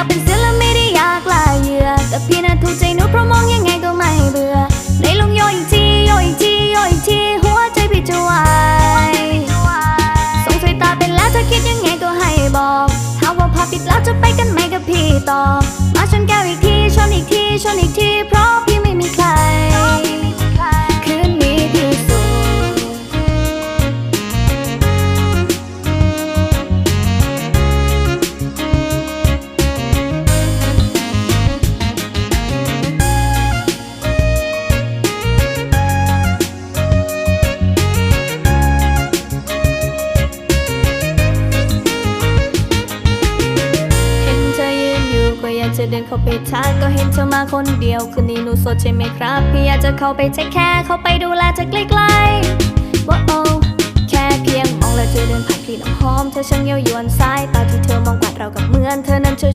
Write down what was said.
ากเป็นเสือและไม่ได้อยากล่าเหยื่อแต่พี่น่ะถูกใจหนูเพราะมองยังไงก็ไม่เบื่อในลงโยนอีกทีโยนอีกทีโยนอีกทีหัวใจพี่จะวายสงสัยตาเป็นแล้วเธอคิดยังไงก็ให้บอกถ้าว่าพาปิดแล้วจะไปกันไหมกับพี่ตอ อยากจะเดินเข้าไปทักก็เห็นเธอมาคนเดียว คืนนี้หนูสดใช่ไหมครับ พี่อยากจะเข้าไปเช็คแค่เข้าไปดูแลจากใกล้ๆว้าโอ้แค่เพียงมองแล้วเธอเดินผ่านกลิ่นหอมเธอช่างเย้ายวนสายตาที่เธอมองผ่านเรากับเหมือนเธอนั้นเธอ